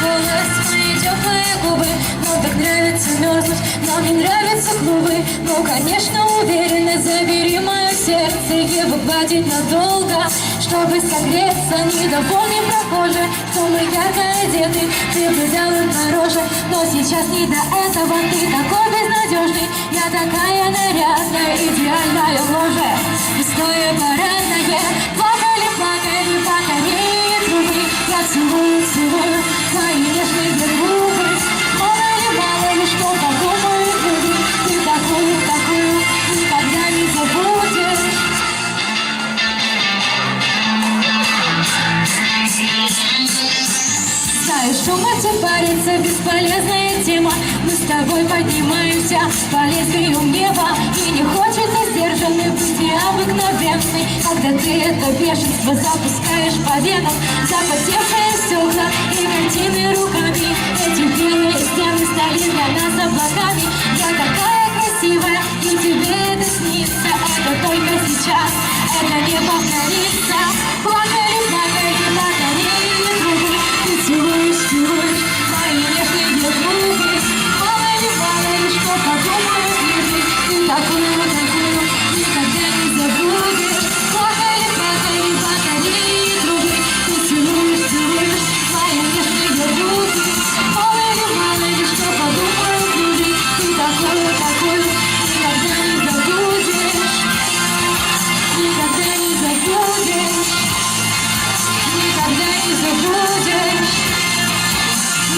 Голос мои теплые губы. Нам так нравится мерзнуть, нам не нравятся клубы. Но, конечно, уверенно забери мое сердце Его хватит надолго, чтобы согреться Не допомни прохожие, что мы ярко одеты. Ты бы взял им дороже, но сейчас не до этого. Ты такой безнадежный, я такая нарядная. Знаешь, что мать париться бесполезная тема. Мы с тобой поднимаемся по лезвию неба И не хочется сдержанной быть обыкновенной Когда ты это бешенство запускаешь по венам Запотевшие стекла и картины руками. Эти белые стены стали для нас облаками. Я такая красивая, и тебе это снится. Это только сейчас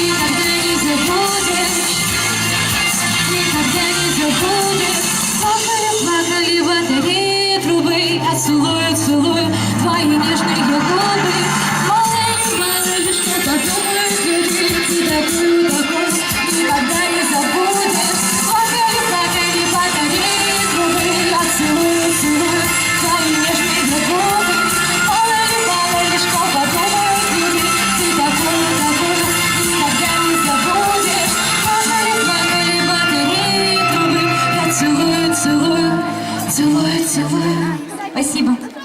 Yeah. Спасибо.